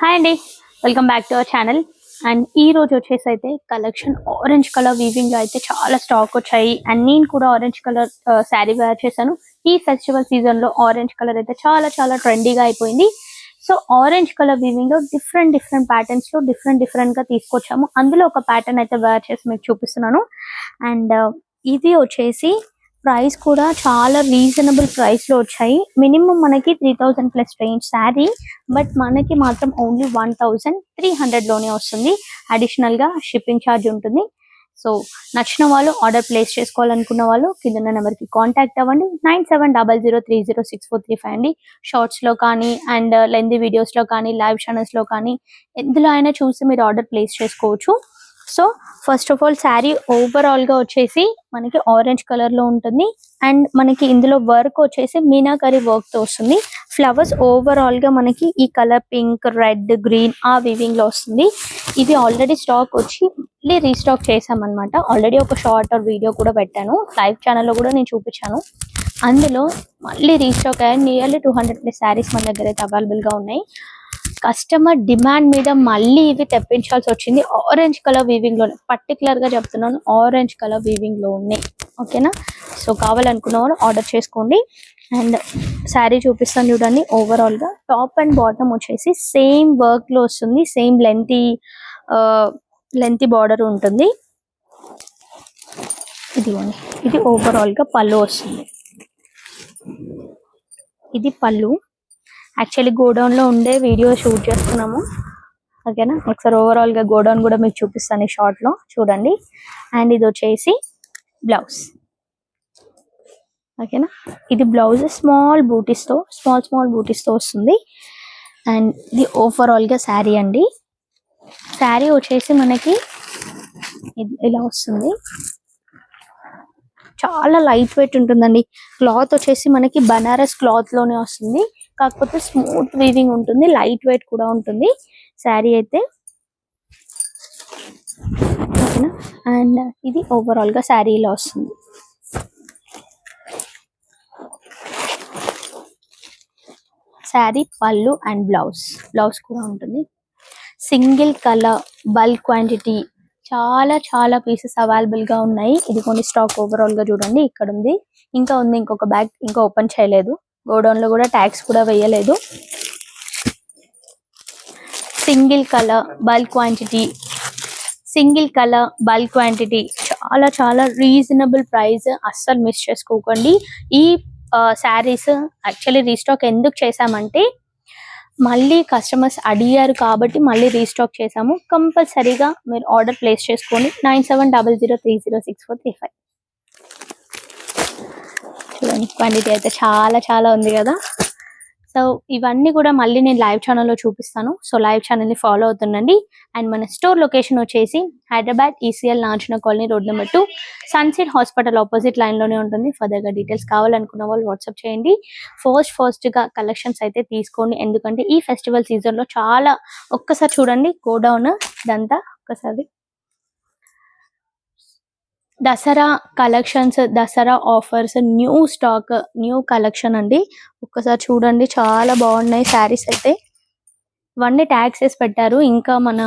Hi అండి. Welcome back to our channel and ఈ రోజు వచ్చేసి అయితే కలెక్షన్ ఆరెంజ్ కలర్ వీవింగ్లో అయితే చాలా స్టాక్ వచ్చాయి. అండ్ నేను కూడా ఆరెంజ్ కలర్ శారీ వేర్ చేశాను. ఈ ఫెస్టివల్ సీజన్లో ఆరెంజ్ కలర్ అయితే చాలా చాలా ట్రెండీగా అయిపోయింది. సో ఆరెంజ్ కలర్ వీవింగ్లో డిఫరెంట్ డిఫరెంట్ ప్యాటర్న్స్లో డిఫరెంట్ డిఫరెంట్గా తీసుకొచ్చాము. అందులో ఒక ప్యాటర్న్ అయితే వేర్ చేసి మీకు చూపిస్తున్నాను. అండ్ uh, ఇది వచ్చేసి ప్రైస్ కూడా చాలా రీజనబుల్ ప్రైస్లో వచ్చాయి. మినిమం మనకి three thousand plus range sari but మనకి మాత్రం ఓన్లీ వన్ థౌసండ్ త్రీ హండ్రెడ్లోనే వస్తుంది. అడిషనల్గా షిప్పింగ్ ఛార్జ్ ఉంటుంది. సో నచ్చిన వాళ్ళు ఆర్డర్ ప్లేస్ చేసుకోవాలనుకున్న వాళ్ళు కింద నెంబర్కి కాంటాక్ట్ అవ్వండి. Nine seven double zero three zero six four three five అండి. షార్ట్స్లో కానీ అండ్ లెంది వీడియోస్లో కానీ లైవ్ ఛానల్స్లో కానీ ఎందులో అయినా చూసి మీరు ఆర్డర్ ప్లేస్ చేసుకోవచ్చు. So first of all sari ఓవరాల్గా వచ్చేసి మనకి ఆరెంజ్ కలర్లో ఉంటుంది. అండ్ మనకి ఇందులో వర్క్ వచ్చేసి మీనాకరీ వర్క్తో వస్తుంది. ఫ్లవర్స్ ఓవరాల్గా మనకి ఈ కలర్ పింక్ రెడ్ గ్రీన్ ఆ వివింగ్లో వస్తుంది. ఇది ఆల్రెడీ స్టాక్ వచ్చి మళ్ళీ రీస్టాక్ చేసామన్నమాట ఆల్రెడీ ఒక షార్ట్ ఆర్ వీడియో కూడా పెట్టాను. లైవ్ ఛానల్లో కూడా నేను చూపించాను. అందులో మళ్ళీ రీస్టాక్ అయ్యాయి nearly two hundred plus saris మన దగ్గర అయితే అవైలబుల్గా ఉన్నాయి. కస్టమర్ డిమాండ్ మీద మళ్ళీ ఇవి తెప్పించాల్సి వచ్చింది. ఆరెంజ్ కలర్ వీవింగ్లో పర్టికులర్గా చెప్తున్నాను ఆరెంజ్ కలర్ వీవింగ్లో ఉన్నాయి ఓకేనా సో కావాలనుకున్న వాళ్ళు ఆర్డర్ చేసుకోండి. అండ్ శారీ చూపిస్తాను చూడండి ఓవరాల్గా. టాప్ అండ్ బాటమ్ వచ్చేసి సేమ్ వర్క్లో వస్తుంది సేమ్ లెంతీ లెంతీ బార్డర్ ఉంటుంది. ఇదిగోండి ఇది ఓవరాల్గా పళ్ళు వస్తుంది. ఇది పళ్ళు. యాక్చువల్లీ గోడౌన్లో ఉండే వీడియో షూట్ చేస్తున్నాము. ఓకేనా? ఒకసారి ఓవరాల్గా గోడౌన్ కూడా మీకు చూపిస్తాను ఈ షార్ట్లో చూడండి. అండ్ ఇది వచ్చేసి బ్లౌజ్. ఓకేనా? ఇది బ్లౌజ్ స్మాల్ బూటీస్తో స్మాల్ స్మాల్ బూటీస్తో వస్తుంది. అండ్ ఇది ఓవరాల్గా శారీ అండి. శారీ వచ్చేసి మనకి ఇలా వస్తుంది. చాలా లైట్ వెయిట్ ఉంటుందండి. క్లాత్ వచ్చేసి మనకి బనారస్ క్లాత్లోనే వస్తుంది. కాకపోతే స్మూత్ వీవింగ్ ఉంటుంది లైట్ వెయిట్ కూడా ఉంటుంది. శారీ అయితే. ఓకేనా? అండ్ ఇది ఓవరాల్గా శారీ వస్తుంది. శారీ పళ్ళు అండ్ బ్లౌజ్ బ్లౌజ్ కూడా ఉంటుంది. సింగిల్ కలర్ బల్క్ క్వాంటిటీ చాలా చాలా పీసెస్ అవైలబుల్గా ఉన్నాయి. ఇది కొన్ని స్టాక్ ఓవరాల్గా చూడండి. ఇక్కడ ఉంది. ఇంకా ఉంది ఇంకొక బ్యాగ్ ఇంకా ఓపెన్ చేయలేదు. గోడౌన్లో కూడా ట్యాక్స్ కూడా వేయలేదు. Single colour bulk quantity single colour bulk quantity చాలా చాలా రీజనబుల్ ప్రైస్ అస్సలు మిస్ చేసుకోకండి. ఈ శారీస్ యాక్చువల్లీ రీస్టాక్ ఎందుకు చేశామంటే మళ్ళీ కస్టమర్స్ అడిగారు కాబట్టి మళ్ళీ రీస్టాక్ చేసాము కంపల్సరీగా మీరు ఆర్డర్ ప్లేస్ చేసుకోండి nine seven double zero three zero six four three five చూడండి క్వాంటిటీ అయితే చాలా చాలా ఉంది కదా. సో ఇవన్నీ కూడా మళ్ళీ నేను లైవ్ ఛానల్లో చూపిస్తాను. సో లైవ్ ఛానల్ని ఫాలో అవుతుండండి. అండ్ మన స్టోర్ లొకేషన్ వచ్చేసి Hyderabad ECL Nanchina colony road number two sunset hospital opposite లైన్లోనే ఉంటుంది. ఫర్దర్గా డీటెయిల్స్ కావాలనుకున్న వాళ్ళు వాట్సాప్ చేయండి. ఫస్ట్ ఫస్ట్గా కలెక్షన్స్ అయితే తీసుకోండి. ఎందుకంటే ఈ ఫెస్టివల్ సీజన్లో చాలా ఒక్కసారి చూడండి గోడౌన్ ఇదంతా ఒక్కసారి. Dasara collections Dasara offers new stock new collection అండి. ఒక్కసారి చూడండి చాలా బాగున్నాయి శారీస్ అయితే. ఇవన్నీ ట్యాక్సెస్ పెట్టారు. ఇంకా మన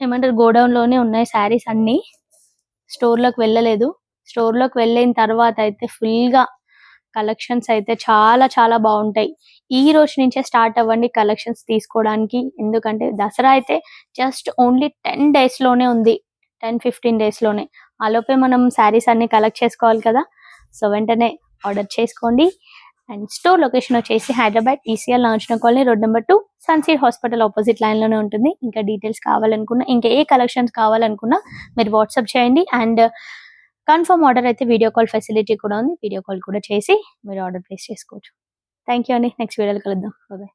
ఏమంటారు గోడౌన్లోనే ఉన్నాయి శారీస్ అన్ని. స్టోర్లోకి వెళ్ళలేదు. స్టోర్లోకి వెళ్ళిన తర్వాత అయితే ఫుల్గా కలెక్షన్స్ అయితే చాలా చాలా బాగుంటాయి. ఈ రోజు నుంచే స్టార్ట్ అవ్వండి కలెక్షన్స్ తీసుకోవడానికి. ఎందుకంటే దసరా అయితే జస్ట్ ఓన్లీ టెన్ డేస్లోనే ఉంది. టెన్ ఫిఫ్టీన్ డేస్లోనే ఆలోపే మనం శారీస్ అన్ని కలెక్ట్ చేసుకోవాలి కదా. సో వెంటనే ఆర్డర్ చేసుకోండి. అండ్ స్టోర్ లొకేషన్ వచ్చేసి Hyderabad ECL Lanchina colony road number two sunset hospital opposite లైన్లోనే ఉంటుంది. ఇంకా డీటెయిల్స్ కావాలనుకున్నా ఇంకా ఏ కలెక్షన్స్ కావాలనుకున్నా మీరు వాట్సాప్ చేయండి. అండ్ కన్ఫర్మ్ ఆర్డర్ అయితే వీడియో కాల్ ఫెసిలిటీ కూడా ఉంది. వీడియో కాల్ కూడా చేసి మీరు ఆర్డర్ ప్లేస్ చేసుకోవచ్చు. థ్యాంక్ యూ అండి. నెక్స్ట్ వీడియోలో కలుద్దాం. బాయ్